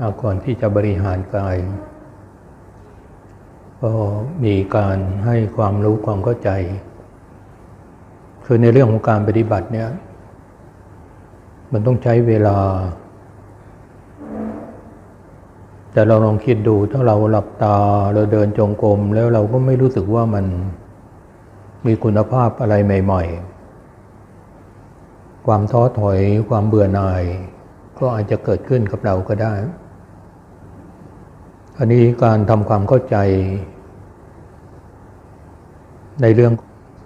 เอาก่อนที่จะบริหารกาย ก็มีการให้ความรู้ความเข้าใจ คือในเรื่องของการปฏิบัติเนี่ย มันต้องใช้เวลา แต่เราลองคิดดูถ้าเราหลับตาเราเดินจงกรมแล้วเราก็ไม่รู้สึกว่ามันมีคุณภาพอะไรใหม่ ๆ ความท้อถอยความเบื่อหน่าย ก็อาจจะเกิดขึ้นกับเราก็ได้ อันนี้การทำความเข้าใจ ในเรื่อง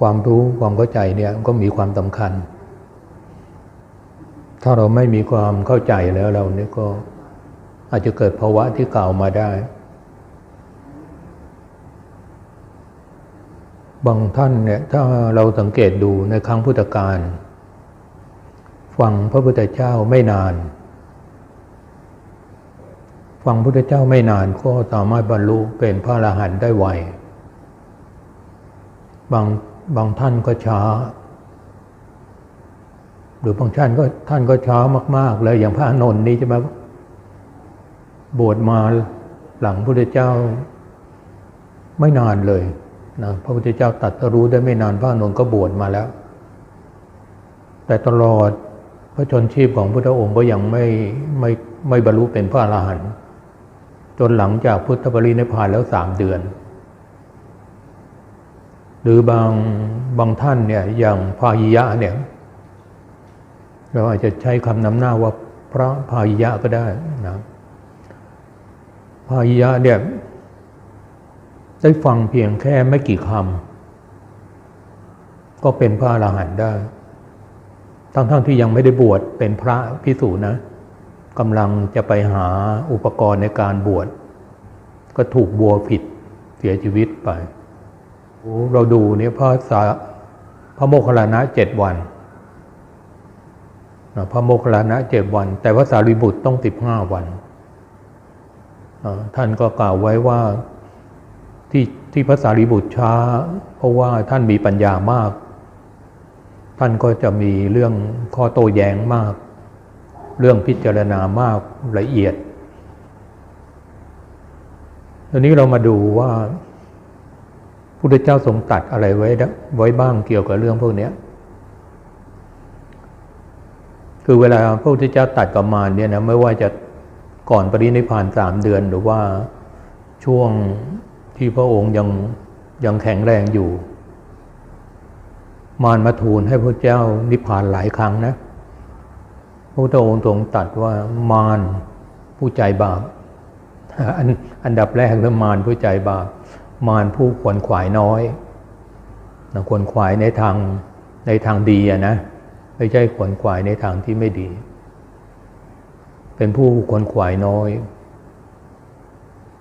ความรู้ความเข้าใจเนี่ยก็มีความสำคัญ ถ้าเราไม่มีความเข้าใจแล้วเราเนี่ยก็อาจจะเกิดภาวะที่กล่าวมาได้ บางท่านเนี่ยถ้าเราสังเกตดูในครั้งพุทธกาลฟังพระพุทธเจ้าไม่นาน ฟังพุทธเจ้าไม่นานก็สามารถบรรลุเป็นพระอรหันต์ได้ไวบางบางท่านก็ช้า หรือบางท่านก็ท่านก็ช้ามาก ๆ เลยอย่างพระนนท์นี้ใช่ไหมบวชมาหลังพระพุทธเจ้าไม่นานเลยนะพระพุทธเจ้าตรัสรู้ได้ไม่นานพระนนท์ก็บวชมาแล้ว แต่ตลอดพระชนชีพของพระองค์ก็ยังไม่ไม่ไม่บรรลุเป็นพระอรหันต์ นหลังจากพุทธบริณิพพานแล้วสามเดือน หรือบางบางท่านเนี่ยอย่างพาหิยะเนี่ยเราอาจจะใช้คำนำหน้าว่าพระพาหิยะก็ได้นะพาหิยะเนี่ยได้ฟังเพียงแค่ไม่กี่คำก็เป็นพระอรหันต์ได้ ทั้งๆทที่ยังไม่ได้บวชเป็นพระพิสูจนะ กำลังจะไปหาอุปกรณ์ในการบวชก็ถูกบัวผิดเสียชีวิตไป เราดูเนี่ยพระสาพระโมคคัลลานะเจ็ดวันพระโมคคัลลานะเจ็ดวัน แต่พระสารีบุตรต้องสิบห้าวันท่านก็กล่าวไว้ว่าที่ที่พระสารีบุตรช้า เพราะว่าท่านมีปัญญามาก ท่านก็จะมีเรื่องข้อโต้แย้งมาก เรื่องพิจารณามากละเอียดทีนี้เรามาดูว่าพุทธเจ้าทรงตัดอะไรไว้ไว้บ้างเกี่ยวกับเรื่องพวกนี้คือเวลาพระพุทธเจ้าตัดกับมารเนี่ยนะไม่ว่าจะก่อนปรินิพพานสามเดือนหรือว่าช่วงที่พระองค์ยังยังแข็งแรงอยู่ มารมาทูลให้พระเจ้านิพพานหลายครั้งนะ พระพุทธองค์ทรงตัดว่ามารผู้ใจบาปอันอันดับแรกเรื่องมารผู้ใจบาปมารผู้ขวนขวายน้อยนะขวนขวายในทางในทางดีนะไม่ใช่ขวนขวายในทางที่ไม่ดี เป็นผู้ขวนขวายน้อย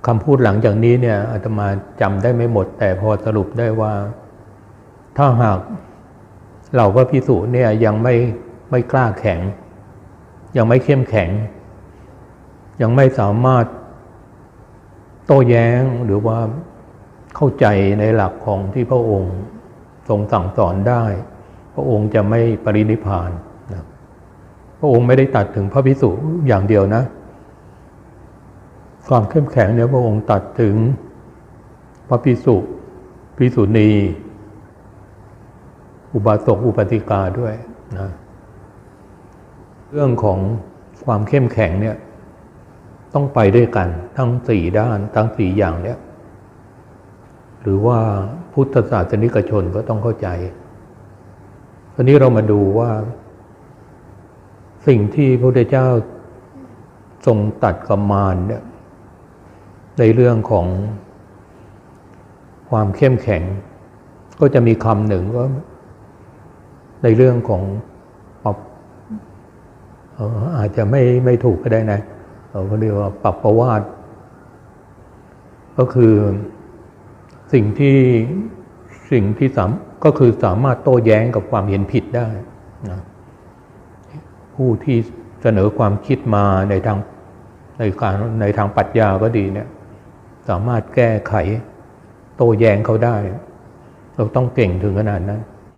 คำพูดหลังจากนี้เนี่ยอาตมาจำได้ไม่หมด แต่พอสรุปได้ว่า ถ้าหากเราก็พิสูจน์เนี่ยยังไม่ไม่กล้าแข็ง ยังไม่เข้มแข็ง ยังไม่สามารถโต้แย้งหรือว่าเข้าใจในหลักของที่พระองค์ทรงสั่งสอนได้ พระองค์จะไม่ปรินิพานนะพระองค์ไม่ได้ตัดถึงพระพิสุอย่างเดียวนะ ความเข้มแข็งเนี่ยพระองค์ตัดถึงพระพิสุพิสุณี อุบาสกอุปติกาด้วยนะ เรื่องของความเข้มแข็งเนี่ย ต้องไปด้วยกันทั้งสี่ด้านทั้งสี่อย่างเนี่ย หรือว่าพุทธศาสนิกชนก็ต้องเข้าใจทีนี้เรามาดูว่า สิ่งที่พระพุทธเจ้าทรงตัดกับมารเนี่ยในเรื่องของความเข้มแข็ง ก็จะมีคำหนึ่งว่าในเรื่องของ อาจจะไม่ไม่ถูกก็ได้นะเราเรียกว่าปรับประวาดก็คือสิ่งที่สิ่งที่สามก็คือสามารถโต้แย้งกับความเห็นผิดได้นะผู้ที่เสนอความคิดมาในทางในการในทางปรัชญาก็ดีเนี่ย สามารถแก้ไขโต้แย้งเขาได้ เราต้องเก่งถึงขนาดนั้น